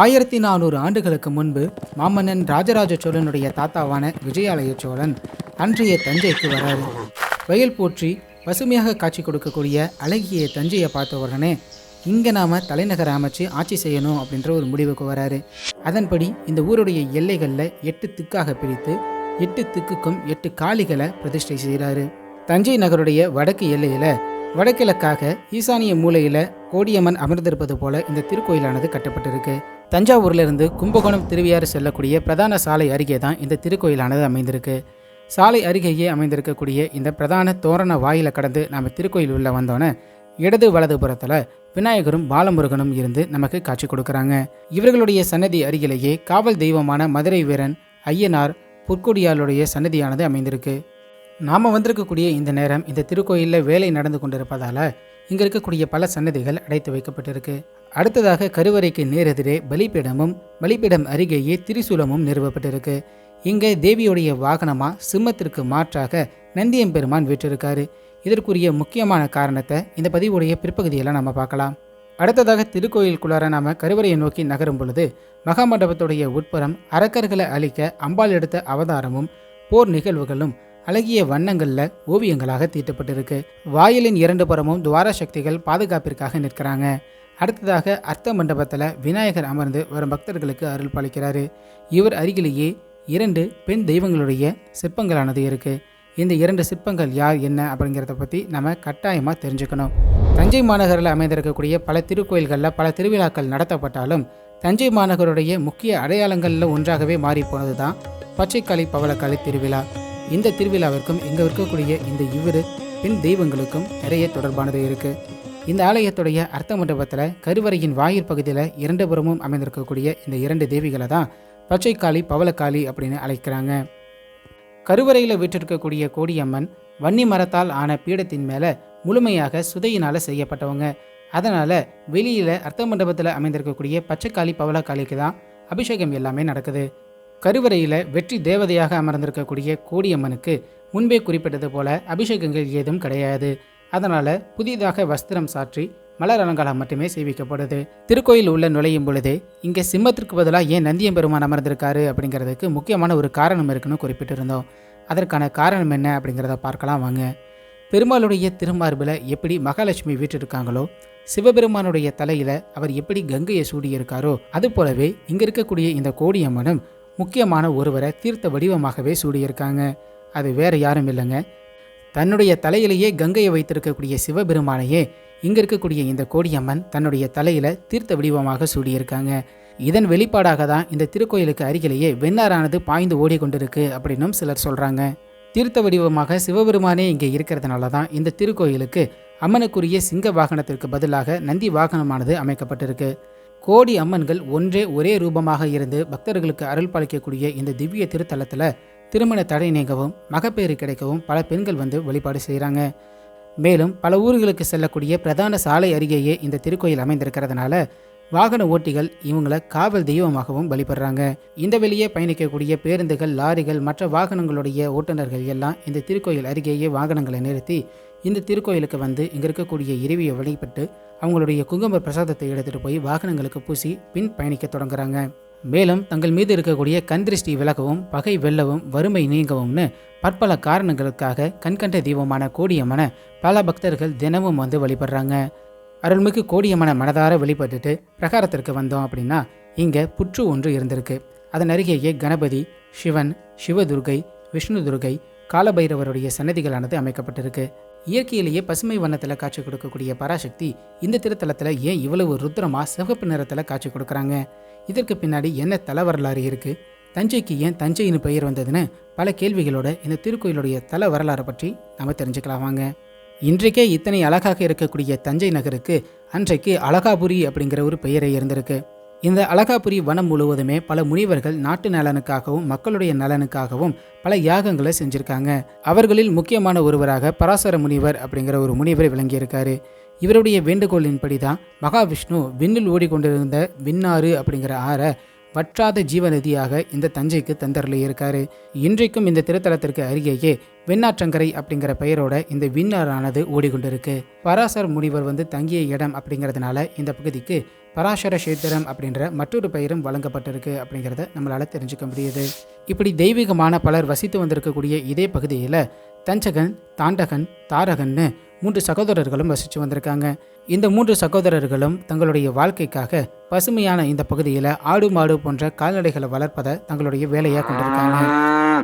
ஆயிரத்தி நானூறு ஆண்டுகளுக்கு முன்பு மாமன்னன் ராஜராஜ சோழனுடைய தாத்தாவான விஜயாலய சோழன் அன்றைய தஞ்சைக்கு வராரு. வயல் போற்றி பசுமையாக காட்சி கொடுக்கக்கூடிய அழகிய தஞ்சையை பார்த்த உடனே இங்கே நாம் தலைநகர் அமைச்சு ஆட்சி செய்யணும் அப்படின்ற ஒரு முடிவுக்கு வராரு. அதன்படி இந்த ஊருடைய எல்லைகளில் எட்டு திக்காக பிரித்து எட்டு திக்குக்கும் எட்டு காளிகளை பிரதிஷ்டை செய்கிறாரு தஞ்சை நகருடைய வடக்கு எல்லையில் வடகிழக்காக ஈசானிய மூலையில் கோடியம்மன் அமர்ந்திருப்பது போல இந்த திருக்கோயிலானது கட்டப்பட்டிருக்கு. தஞ்சாவூர்லேருந்து கும்பகோணம் திருவியாறு செல்லக்கூடிய பிரதான சாலை அருகே தான் இந்த திருக்கோயிலானது அமைந்திருக்கு. சாலை அருகேயே அமைந்திருக்கக்கூடிய இந்த பிரதான தோரண வாயில கடந்து நம்ம திருக்கோயில் உள்ள வந்தோன்னே இடது வலது புறத்தில் விநாயகரும் பாலமுருகனும் இருந்து நமக்கு காட்சி கொடுக்குறாங்க. இவர்களுடைய சன்னதி அருகிலேயே காவல் தெய்வமான மதுரை வீரன் ஐயனார் புற்கொடியாளுடைய சன்னதியானது அமைந்திருக்கு. நாம் வந்திருக்கக்கூடிய இந்த நேரம் இந்த திருக்கோயிலில் வேலை நடந்து கொண்டிருப்பதால் இங்கே இருக்கக்கூடிய பல சன்னதிகள் அடைத்து வைக்கப்பட்டிருக்கு. அடுத்ததாக கருவறைக்கு நேரெதிரே பலிபீடமும் பலிபீடம் அருகேயே திரிசூலமும் நிறுவப்பட்டிருக்கு. இங்கே தேவியுடைய வாகனமாக சிம்மத்திற்கு மாற்றாக நந்தியம்பெருமான் வீற்றிருக்காரு. இதற்குரிய முக்கியமான காரணத்தை இந்த பதிவுடைய பிற்பகுதியில் நம்ம பார்க்கலாம். அடுத்ததாக திருக்கோயிலுக்குள்ளார நாம கருவறையை நோக்கி நகரும் பொழுது மகாமண்டபத்துடைய உட்புறம் அரக்கர்களை அழிக்க அம்பாள் எடுத்த அவதாரமும் போர் நிகழ்வுகளும் அழகிய வண்ணங்களில் ஓவியங்களாக தீட்டப்பட்டிருக்கு. வாயிலின் இரண்டு புறமும் துவார சக்திகள் பாதுகாப்பிற்காக நிற்கிறாங்க. அடுத்ததாக அர்த்த மண்டபத்தில் விநாயகர் அமர்ந்து வரும் பக்தர்களுக்கு அருள் பாலிக்கிறாரு. இவர் அருகிலேயே இரண்டு பெண் தெய்வங்களுடைய சிற்பங்களானது இருக்குது இந்த இரண்டு சிற்பங்கள் யார் என்ன அப்படிங்கிறத பற்றி நம்ம கட்டாயமாக தெரிஞ்சுக்கணும். தஞ்சை மாநகரில் அமைந்திருக்கக்கூடிய பல திருக்கோயில்களில் பல திருவிழாக்கள் நடத்தப்பட்டாலும் தஞ்சை மாநகருடைய முக்கிய அடையாளங்களில் ஒன்றாகவே மாறி போனது தான் பச்சைக்காளி பவளக்காளி திருவிழா. இந்த திருவிழாவிற்கும் இங்கே இருக்கக்கூடிய இந்த இவ்விரு பெண் தெய்வங்களுக்கும் நிறைய தொடர்பானது இருக்குது இந்த ஆலயத்துடைய அர்த்த மண்டபத்தில் கருவறையின் வாயிற் பகுதியில் இரண்டு புறமும் அமைந்திருக்கக்கூடிய இந்த இரண்டு தேவிகளை தான் பச்சைக்காளி பவளக்காளி அப்படின்னு அழைக்கிறாங்க. கருவறையில் விற்றிருக்கக்கூடிய கோடியம்மன் வன்னி மரத்தால் ஆன பீடத்தின் மேலே முழுமையாக சுதையினால் செய்யப்பட்டவங்க. அதனால் வெளியில் அர்த்த மண்டபத்தில் அமைந்திருக்கக்கூடிய பச்சைக்காளி பவளக்காளிக்கு தான் அபிஷேகம் எல்லாமே நடக்குது. கருவறையில் வெற்றி தேவதையாக அமர்ந்திருக்கக்கூடிய கோடியம்மனுக்கு முன்பே குறிப்பிட்டது போல அபிஷேகங்கள் ஏதும் கிடையாது. அதனால் புதிதாக வஸ்திரம் சாற்றி மலர் அலங்காரம் மட்டுமே சேவிக்கப்படுது திருக்கோயில் உள்ள நுழையும் பொழுது இங்கே சிம்மத்திற்கு பதிலாக ஏன் நந்தியம்பெருமான் அமர்ந்திருக்காரு அப்படிங்கிறதுக்கு முக்கியமான ஒரு காரணம் இருக்குன்னு குறிப்பிட்டிருந்தோம். அதற்கான காரணம் என்ன அப்படிங்கிறத பார்க்கலாம் வாங்க. பெருமாளுடைய திருமார்பில் எப்படி மகாலட்சுமி வீற்றிருக்காங்களோ சிவபெருமானுடைய தலையில் அவர் எப்படி கங்கையை சூடியிருக்காரோ அது போலவே இங்கே இருக்கக்கூடிய இந்த கோடியம்மனும் முக்கியமான ஒருவரை தீர்த்த வடிவமாகவே சூடியிருக்காங்க. அது வேற யாரும் இல்லைங்க. தன்னுடைய தலையிலேயே கங்கையை வைத்திருக்கக்கூடிய சிவபெருமானையே இங்க இருக்கக்கூடிய இந்த கோடியம்மன் தன்னுடைய தலையில தீர்த்த வடிவமாக சூடியிருக்காங்க. இதன் வெளிப்பாடாக தான் இந்த திருக்கோயிலுக்கு அருகிலேயே வெண்ணாரானது பாய்ந்து ஓடிக்கொண்டிருக்கு அப்படின்னும் சிலர் சொல்றாங்க. தீர்த்த வடிவமாக சிவபெருமானே இங்கே இருக்கிறதுனால தான் இந்த திருக்கோயிலுக்கு அம்மனுக்குரிய சிங்க வாகனத்திற்கு பதிலாக நந்தி வாகனமானது அமைக்கப்பட்டிருக்கு. கோடி அம்மன்கள் ஒன்றே ஒரே ரூபமாக இருந்து பக்தர்களுக்கு அருள் பாலிக்கக்கூடிய இந்த திவ்ய திருத்தலத்தில் திருமண தடை நீங்கவும் மகப்பேறு கிடைக்கவும் பல பெண்கள் வந்து வழிபாடு செய்கிறாங்க. மேலும் பல ஊர்களுக்கு செல்லக்கூடிய பிரதான சாலை அருகேயே இந்த திருக்கோயில் அமைந்திருக்கிறதுனால வாகன ஓட்டிகள் இவங்களை காவல் தெய்வமாகவும் வழிபடுறாங்க. இந்த வெளியே பயணிக்கக்கூடிய பேருந்துகள் லாரிகள் மற்ற வாகனங்களுடைய ஓட்டுநர்கள் எல்லாம் இந்த திருக்கோயில் அருகேயே வாகனங்களை நிறுத்தி இந்த திருக்கோயிலுக்கு வந்து இங்கே இருக்கக்கூடிய இறைவியை வழிபட்டு அவங்களுடைய குங்கும பிரசாதத்தை எடுத்துகிட்டு போய் வாகனங்களுக்கு பூசி பின் பயணிக்க தொடங்குறாங்க. மேலும் தங்கள் மீது இருக்கக்கூடிய கந்திருஷ்டி விலகவும் பகை வெல்லவும் வறுமை நீங்கவும்னு பற்பல காரணங்களுக்காக கண்கண்ட தீபமான கோடியம்மனை பல பக்தர்கள் தினமும் வந்து வழிபடுறாங்க. அருள்மிகு கோடியம்மனை மனதார வழிபட்டுட்டு பிரகாரத்திற்கு வந்தோம் அப்படின்னா இங்கே புற்று ஒன்று இருந்திருக்கு. அதன் அருகேயே கணபதி சிவன் சிவதுர்கை விஷ்ணு துர்கை காலபைரவருடைய சன்னதிகளானது அமைக்கப்பட்டிருக்கு. இயற்கையிலேயே பசுமை வண்ணத்தில் காட்சி கொடுக்கக்கூடிய பராசக்தி இந்த திருத்தலத்தில் ஏன் இவ்வளவு ருத்ரமாக சிவப்பு நிறத்தில் காட்சி கொடுக்குறாங்க? இதற்கு பின்னாடி என்ன தல வரலாறு இருக்குது தஞ்சைக்கு ஏன் தஞ்சைன்னு பெயர் வந்ததுன்னு பல கேள்விகளோட இந்த திருக்கோயிலுடைய தல வரலாறு பற்றி நம்ம தெரிஞ்சுக்கலாம் வாங்க. இன்றைக்கே இத்தனை அழகாக இருக்கக்கூடிய தஞ்சை நகருக்கு அன்றைக்கு அழகாபுரி அப்படிங்கிற ஒரு பெயரே இருந்திருக்கு. இந்த அழகாபுரி வனம் முழுவதுமே பல முனிவர்கள் நாட்டு நலனுக்காகவும் மக்களுடைய நலனுக்காகவும் பல யாகங்களை செஞ்சுருக்காங்க. அவர்களில் முக்கியமான ஒருவராக பராசர முனிவர் அப்படிங்கிற ஒரு முனிவர் விளங்கியிருக்காரு. இவருடைய வேண்டுகோளின்படி தான் மகாவிஷ்ணு விண்ணில் ஓடிக்கொண்டிருந்த விண்ணாறு அப்படிங்கிற ஆறை வற்றாத ஜீவநதியாக இந்த தஞ்சைக்கு தந்தரலி இருக்காரு. இன்றைக்கும் இந்த திருத்தலத்திற்கு அருகேயே வெண்ணாற்றங்கரை அப்படிங்கிற பெயரோட இந்த விண்ணாறானது ஓடிக்கொண்டிருக்கு. பராசர் முனிவர் வந்து தங்கிய இடம் அப்படிங்கிறதுனால இந்த பகுதிக்கு பராசர கஷேத்திரம் அப்படின்ற மற்றொரு பெயரும் வழங்கப்பட்டிருக்கு அப்படிங்கிறத நம்மளால தெரிஞ்சுக்க முடியுது. இப்படி தெய்வீகமான பலர் வசித்து வந்திருக்கக்கூடிய இதே பகுதியில் தஞ்சகன் தாண்டகன் தாரகன்னு மூன்று சகோதரர்களும் வசித்து வந்திருக்காங்க. இந்த மூன்று சகோதரர்களும் தங்களுடைய வாழ்க்கைக்காக பசுமையான இந்த பகுதியில் ஆடு மாடு போன்ற கால்நடைகளை வளர்ப்பதை தங்களுடைய வேலையாக கொண்டிருக்காங்க.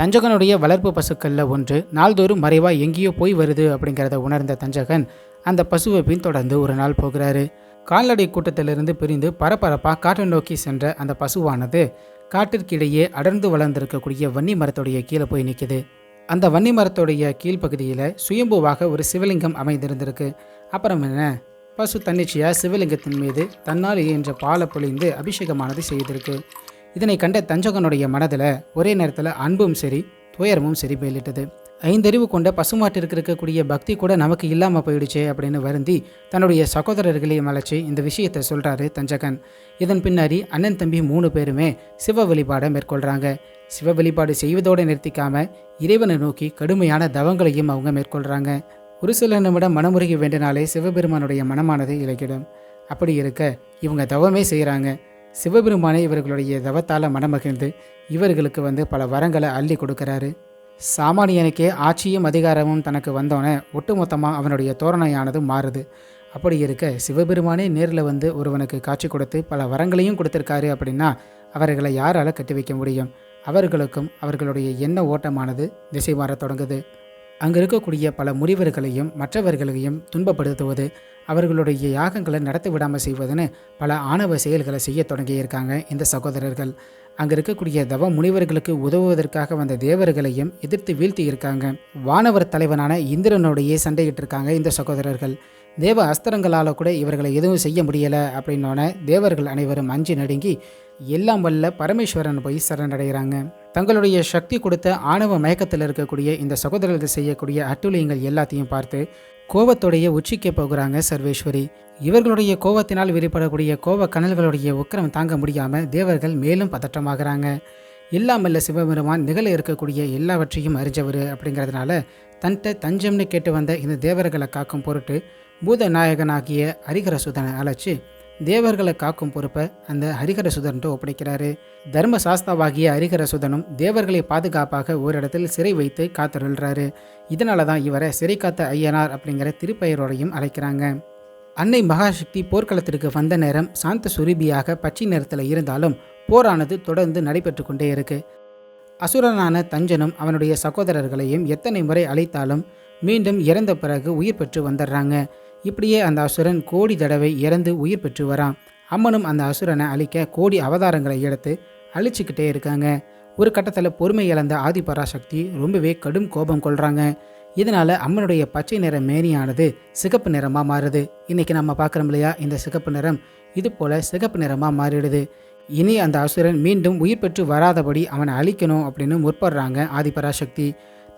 தஞ்சகனுடைய வளர்ப்பு பசுக்களில் ஒன்று நாள்தோறும் மறைவாக எங்கேயோ போய் வருது அப்படிங்கிறத உணர்ந்த தஞ்சகன் அந்த பசுவை பின்தொடர்ந்து ஒரு நாள் போகிறாரு. கால்நடை கூட்டத்திலிருந்து பிரிந்து பரபரப்பாக காட்டை நோக்கி சென்ற அந்த பசுவானது காட்டிற்கிடையே அடர்ந்து வளர்ந்திருக்கக்கூடிய வன்னி மரத்துடைய கீழே போய் நிற்கிது அந்த வன்னி மரத்துடைய கீழ்ப்பகுதியில் சுயம்புவாக ஒரு சிவலிங்கம் அமைந்திருந்திருக்கு. அப்புறம் என்ன? பசு தன்னிச்சையாக சிவலிங்கத்தின் மீது தன்னால் என்ற பாலை பொழிந்து அபிஷேகமானது செய்திருக்கு. இதனை கண்ட தஞ்சகனுடைய மனதில் ஒரே நேரத்தில் அன்பும் சரி துயரமும் சரி மேலிட்டது. ஐந்தறிவு கொண்ட பசுமாட்டிற்கு இருக்கக்கூடிய பக்தி கூட நமக்கு இல்லாமல் போயிடுச்சே அப்படின்னு வருந்தி தன்னுடைய சகோதரர்களையும் அழைச்சி இந்த விஷயத்தை சொல்கிறாரு தஞ்சகன். இதன் பின்னாடி அண்ணன் தம்பி மூணு பேருமே சிவ வழிபாடை மேற்கொள்கிறாங்க சிவ வழிபாடு செய்வதோடு நிறுத்திக்காம இறைவனை நோக்கி கடுமையான தவங்களையும் அவங்க மேற்கொள்கிறாங்க ஒரு சில நிமிடம் மனமுருகி வேண்டினாலே சிவபெருமானுடைய மனமானது இலக்கிடும் அப்படி இருக்க இவங்க தவமே செய்கிறாங்க சிவபெருமானை இவர்களுடைய தவத்தால் மனமகிழ்ந்து இவர்களுக்கு வந்து பல வரங்களை அள்ளி கொடுக்குறாரு. சாமானியனுக்கே ஆட்சியும் அதிகாரமும் தனக்கு வந்தோடனே ஒட்டுமொத்தமாக அவனுடைய தோரணையானது மாறுது. அப்படி இருக்க சிவபெருமானே நேரில் வந்து ஒருவனுக்கு காட்சி கொடுத்து பல வரங்களையும் கொடுத்துருக்காரு அப்படின்னா அவர்களை யாரால் கட்டி வைக்க முடியும்? அவர்களுக்கும் அவர்களுடைய எண்ண ஓட்டமானது திசை மாறத் தொடங்குது. அங்கே இருக்கக்கூடிய பல முறிவர்களையும் மற்றவர்களையும் துன்பப்படுத்துவது அவர்களுடைய யாகங்களை நடத்தி விடாமல் செய்வதுன்னு பல ஆணவ செயல்களை செய்ய தொடங்கியிருக்காங்க இந்த சகோதரர்கள். அங்கே இருக்கக்கூடிய தவ முனிவர்களுக்கு உதவுவதற்காக வந்த தேவர்களையும் எதிர்த்து வீழ்த்தி இருக்காங்க. வானவர் தலைவனான இந்திரனோடையே சண்டையிட்டு இருக்காங்க இந்த சகோதரர்கள். தேவ அஸ்திரங்களால் கூட இவர்களை எதுவும் செய்ய முடியலை அப்படின்னோட தேவர்கள் அனைவரும் அஞ்சு நடுங்கி எல்லாம் வல்ல பரமேஸ்வரன் போய் சரணடைகிறாங்க. தங்களுடைய சக்தி கொடுத்த ஆணவ மயக்கத்தில் இருக்கக்கூடிய இந்த சகோதரர்கள் செய்யக்கூடிய அட்டுழியங்கள் எல்லாத்தையும் பார்த்து கோபத்துடைய உச்சிக்கே போகிறாங்க சர்வேஸ்வரி. இவர்களுடைய கோபத்தினால் வெளிப்படக்கூடிய கோப கனல்களுடைய உக்கிரம் தாங்க முடியாமல் தேவர்கள் மேலும் பதட்டமாகிறாங்க இல்லாமல்ல சிவபெருமான் நிகழ இருக்கக்கூடிய எல்லாவற்றையும் அறிஞ்சவர் அப்படிங்கிறதுனால தன்ட்ட தஞ்சம்னு கேட்டு வந்த இந்த தேவர்களை காக்கும் பொருட்டு பூத நாயகனாகிய ஹரிகரசுதனை அழைச்சி தேவர்களை காக்கும் பொறுப்பை அந்த ஹரிகரசுதன்ட்டு ஒப்படைக்கிறாரு. தர்ம சாஸ்தாவாகிய ஹரிகரசுதனும் தேவர்களை பாதுகாப்பாக ஒரு இடத்தில் சிறை வைத்து காத்திருள்றாரு. இதனால தான் இவரை சிறை காத்த ஐயனார் அப்படிங்கிற திருப்பெயரோடையும் அழைக்கிறாங்க. அன்னை மகாசக்தி போர்க்களத்திற்கு வந்த நேரம் சாந்த சுரூபியாக பச்சை நேரத்தில் இருந்தாலும் போரானது தொடர்ந்து நடைபெற்று கொண்டே இருக்கு. அசுரனான தஞ்சனும் அவனுடைய சகோதரர்களையும் எத்தனை முறை அழைத்தாலும் மீண்டும் இறந்த பிறகு உயிர் பெற்று வந்துடுறாங்க. இப்படியே அந்த அசுரன் கோடி தடவை இறந்து உயிர் பெற்று வரான். அம்மனும் அந்த அசுரனை அழிக்க கோடி அவதாரங்களை எடுத்து அழிச்சுக்கிட்டே இருக்காங்க. ஒரு கட்டத்தில் பொறுமை இழந்த ஆதிபராசக்தி ரொம்பவே கடும் கோபம் கொள்கிறாங்க இதனால் அம்மனுடைய பச்சை நிற மேனியானது சிகப்பு நிறமாக மாறுது. இன்னைக்கு நம்ம பார்க்குறோம் இல்லையா இந்த சிகப்பு நிறம் இது போல் சிகப்பு நிறமாக மாறிடுது. இனி அந்த அசுரன் மீண்டும் உயிர் பெற்று வராதபடி அவனை அழிக்கணும் அப்படின்னு முற்படுறாங்க ஆதிபராசக்தி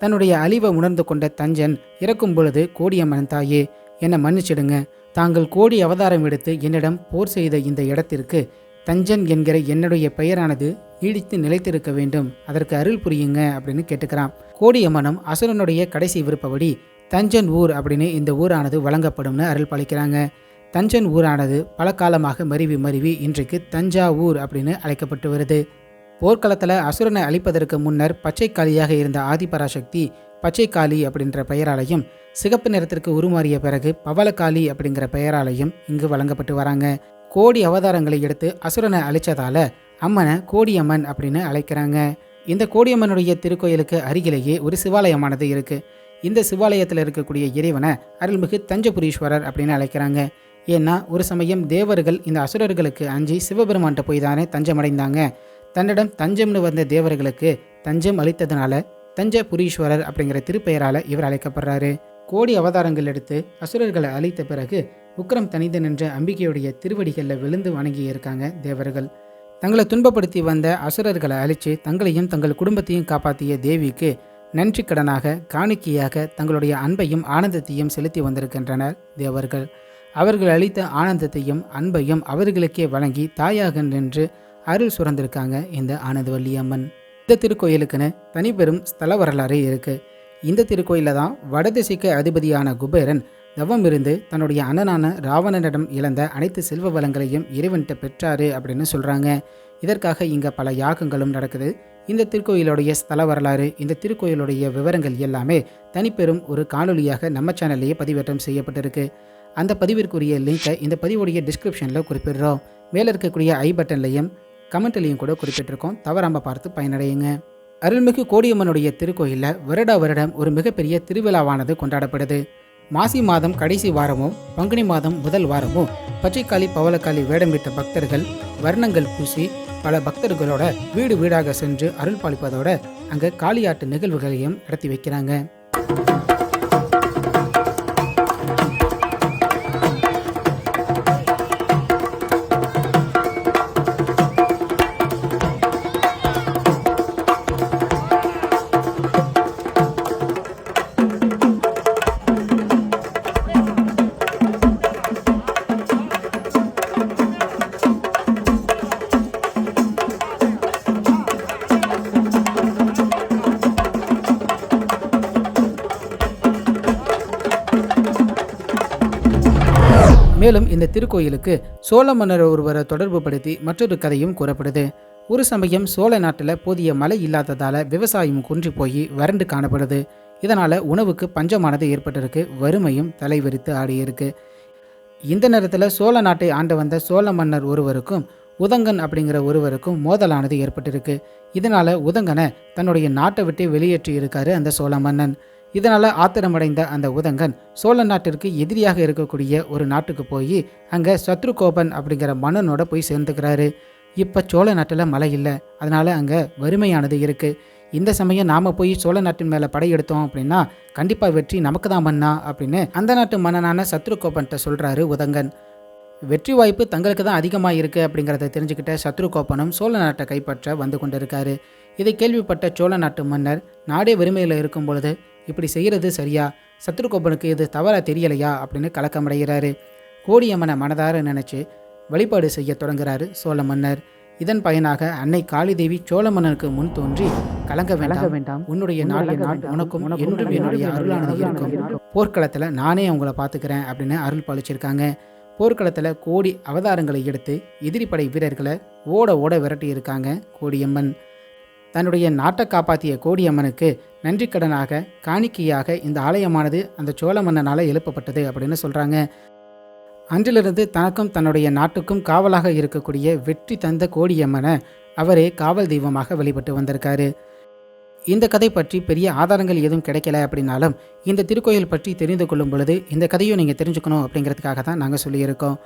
தன்னுடைய அழிவை உணர்ந்து கொண்ட தஞ்சன் இறக்கும் பொழுது கோடியம்மன் தாயே என்னை மன்னிச்சிடுங்க. தாங்கள் கோடி அவதாரம் எடுத்து என்னிடம் போர் செய்த இந்த இடத்திற்கு தஞ்சன் என்கிற என்னுடைய பெயரானது நீடித்து நிலைத்திருக்க வேண்டும். அதற்கு அருள் புரியுங்க அப்படின்னு கேட்டுக்கிறான். கோடியம்மனும் அசுரனுடைய கடைசி விருப்பப்படி தஞ்சன் ஊர் அப்படின்னு இந்த ஊரானது வழங்கப்படும்னு அருள் பழிக்கிறாங்க தஞ்சன் ஊரானது பல காலமாக மருவி மருவி இன்றைக்கு தஞ்சாவூர் அப்படின்னு அழைக்கப்பட்டு வருது. போர்க்களத்தில் அசுரனை அழிப்பதற்கு முன்னர் பச்சை காலியாக இருந்த ஆதிபராசக்தி பச்சைக்காளி அப்படின்ற பெயராலையும் சிகப்பு நிறத்திற்கு உருமாறிய பிறகு பவளக்காளி அப்படிங்கிற பெயராலையும் இங்கு வழங்கப்பட்டு வராங்க. கோடி அவதாரங்களை எடுத்து அசுரனை அழிச்சதால அம்மனை கோடியம்மன் அப்படின்னு அழைக்கிறாங்க. இந்த கோடியம்மனுடைய திருக்கோயிலுக்கு அருகிலேயே ஒரு சிவாலயமானது இருக்கு. இந்த சிவாலயத்தில் இருக்கக்கூடிய இறைவனை அருள்மிகு தஞ்சபுரீஸ்வரர் அப்படின்னு அழைக்கிறாங்க. ஏன்னா ஒரு சமயம் தேவர்கள் இந்த அசுரர்களுக்கு அஞ்சி சிவபெருமான்கிட்ட போய் தானே தஞ்சமடைந்தாங்க. தன்னிடம் தஞ்சம்னு வந்த தேவர்களுக்கு தஞ்சம் அளித்ததுனால தஞ்சபுரீஸ்வரர் அப்படிங்கிற திருப்பெயரால் இவர் அழைக்கப்படுறாரு. கோடி அவதாரங்கள் எடுத்து அசுரர்களை அழித்த பிறகு உக்ரம் தனிந்து நின்ற அம்பிகையுடைய திருவடிகளில் விழுந்து வணங்கி இருக்காங்க தேவர்கள். தங்களை துன்பப்படுத்தி வந்த அசுரர்களை அழித்து தங்களையும் தங்கள் குடும்பத்தையும் காப்பாற்றிய தேவிக்கு நன்றி கடனாக காணிக்கையாக தங்களுடைய அன்பையும் ஆனந்தத்தையும் செலுத்தி வந்திருக்கின்றனர் தேவர்கள். அவர்கள் அளித்த ஆனந்தத்தையும் அன்பையும் அவர்களுக்கே வழங்கி தாயாக நின்று அருள் சுரந்திருக்காங்க இந்த ஆனந்தவல்லி அம்மன். இந்த திருக்கோயிலுக்குன்னு தனிப்பெரும் ஸ்தல வரலாறு இருக்குது இந்த திருக்கோயிலில் தான் வடதிசைக்கு அதிபதியான குபேரன் தவம் இருந்து தன்னுடைய அண்ணனான ராவணனிடம் இழந்த அனைத்து செல்வ வளங்களையும் இறைவன்கிட்ட பெற்றாரு அப்படின்னு சொல்கிறாங்க இதற்காக இங்கே பல யாகங்களும் நடக்குது. இந்த திருக்கோயிலுடைய ஸ்தல வரலாறு இந்த திருக்கோயிலுடைய விவரங்கள் எல்லாமே தனிப்பெரும் ஒரு காணொலியாக நம்ம சேனல்லையே பதிவேற்றம் செய்யப்பட்டிருக்கு. அந்த பதிவிற்குரிய லிங்கை இந்த பதிவுடைய டிஸ்கிரிப்ஷனில் குறிப்பிடுறோம். மேலே இருக்கக்கூடிய ஐ பட்டன்லையும் கமெண்ட்லையும் கூட குறிப்பிட்டிருக்கோம். தவறாமல் பார்த்து பயனடையுங்க. அருள்மிகு கோடியம்மனுடைய திருக்கோயிலில் வருடா வருடம் ஒரு மிகப்பெரிய திருவிழாவானது கொண்டாடப்படுது. மாசி மாதம் கடைசி வாரமும் பங்குனி மாதம் முதல் வாரமும் பச்சைக்காளி பவளக்காளி வேடமிட்ட பக்தர்கள் வர்ணங்கள் பூசி பல பக்தர்களோட வீடு வீடாக சென்று அருள் பாலிப்பதோட அங்கே காளியாட்டு நிகழ்வுகளையும் நடத்தி வைக்கிறாங்க. மேலும் இந்த திருக்கோயிலுக்கு சோழ மன்னர் ஒருவரை தொடர்பு படுத்தி மற்றொரு கதையும் கூறப்படுது. ஒரு சமயம் சோழ நாட்டில் போதிய மழை இல்லாததால விவசாயம் குன்றி போய் வறண்டு காணப்படுது. இதனால உணவுக்கு பஞ்சமானது ஏற்பட்டிருக்கு வறுமையும் தலைவிரித்து ஆடியிருக்கு. இந்த நேரத்தில் சோழ நாட்டை ஆண்டு வந்த சோழ மன்னர் ஒருவருக்கும் உதங்கன் அப்படிங்கிற ஒருவருக்கும் மோதலானது ஏற்பட்டிருக்கு. இதனால உதங்கனை தன்னுடைய நாட்டை விட்டு வெளியேற்றி இருக்காரு அந்த சோழ மன்னன். இதனால் ஆத்திரமடைந்த அந்த உதங்கன் சோழ நாட்டிற்கு எதிரியாக இருக்கக்கூடிய ஒரு நாட்டுக்கு போய் அங்கே சத்ருகோபன் அப்படிங்கிற மன்னனோட போய் சேர்ந்துக்கிறாரு. இப்போ சோழ நாட்டில் மழை இல்லை. அதனால் அங்கே வறுமையானது இருக்குது இந்த சமயம் நாம் போய் சோழ நாட்டின் மேலே படையெடுத்தோம் அப்படின்னா கண்டிப்பாக வெற்றி நமக்கு தான் மன்னா அப்படின்னு அந்த நாட்டு மன்னனான சத்ருகோபன்கிட்ட சொல்கிறாரு உதங்கன். வெற்றி வாய்ப்பு தங்களுக்கு தான் அதிகமாக இருக்குது அப்படிங்கிறத தெரிஞ்சுக்கிட்ட சத்ருகோப்பனும் சோழ நாட்டை கைப்பற்ற வந்து கொண்டிருக்காரு. இதை கேள்விப்பட்ட சோழ நாட்டு மன்னர் நாடே வறுமையில் இருக்கும் பொழுது இப்படி செய்கிறது சரியா? சத்ருகோபனுக்கு இது தவறா தெரியலையா? அப்படின்னு கலக்கமடைகிறாரு. கோடியம்மனை மனதார நினைச்சு வழிபாடு செய்ய தொடங்குறாரு சோழ மன்னர் இதன் பயனாக அன்னை காளிதேவி சோழ மன்னனுக்கு முன் தோன்றி கலங்க வேண்டாம். வேண்டாம். உன்னுடைய நாடு நாள் உனக்கும் என்றும் என்னுடைய அருளானது இருக்கும். போர்க்களத்தில் நானே அவங்கள பார்த்துக்கிறேன் அப்படின்னு அருள் பாலிச்சிருக்காங்க. போர்க்களத்தில் கோடி அவதாரங்களை எடுத்து எதிரிப்படை வீரர்களை ஓட ஓட விரட்டி இருக்காங்க கோடியம்மன். தன்னுடைய நாட்டை காப்பாற்றிய கோடியம்மனுக்கு நன்றிக்கடனாக காணிக்கையாக இந்த ஆலயமானது அந்த சோழ மன்னனால் எழுப்பப்பட்டது அப்படின்னு சொல்கிறாங்க அன்றிலிருந்து தனக்கும் தன்னுடைய நாட்டுக்கும் காவலாக இருக்கக்கூடிய வெற்றி தந்த கோடியம்மனை அவரே காவல் தெய்வமாக வழிபட்டு வந்திருக்காரு. இந்த கதை பற்றி பெரிய ஆதாரங்கள் எதுவும் கிடைக்கல அப்படின்னாலும் இந்த திருக்கோயில் பற்றி தெரிந்து கொள்ளும் பொழுது இந்த கதையும் நீங்கள் தெரிஞ்சுக்கணும் அப்படிங்கிறதுக்காக தான் நாங்கள் சொல்லியிருக்கோம்.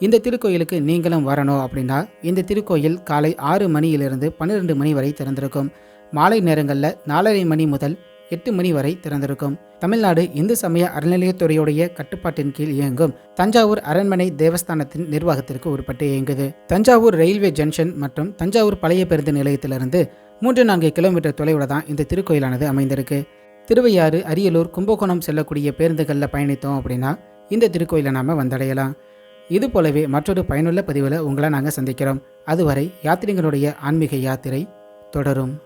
இந்த திருக்கோயிலுக்கு நீங்களும் வரணும் அப்படின்னா இந்த திருக்கோயில் காலை ஆறு மணியிலிருந்து பன்னிரெண்டு மணி வரை திறந்திருக்கும். மாலை நேரங்களில் நாலரை மணி முதல் எட்டு மணி வரை திறந்திருக்கும். தமிழ்நாடு இந்து சமய அறநிலையத்துறையுடைய கட்டுப்பாட்டின் கீழ் இயங்கும் தஞ்சாவூர் அரண்மனை தேவஸ்தானத்தின் நிர்வாகத்திற்கு உட்பட்டு இயங்குது. தஞ்சாவூர் ரயில்வே ஜங்ஷன் மற்றும் தஞ்சாவூர் பழைய பேருந்து நிலையத்திலிருந்து மூன்று நான்கு கிலோமீட்டர் தொலைவில் தான் இந்த திருக்கோயிலானது அமைந்திருக்கு. திருவையாறு அரியலூர் கும்பகோணம் செல்லக்கூடிய பேருந்துகளில் பயணித்தோம் அப்படின்னா இந்த திருக்கோயிலை நாம் வந்தடையலாம். இது போலவே மற்றொரு பயனுள்ள பதிவில் உங்களை நாங்கள் சந்திக்கிறோம். அதுவரை யாத்திரிகளுடைய ஆன்மீக யாத்திரை தொடரும்.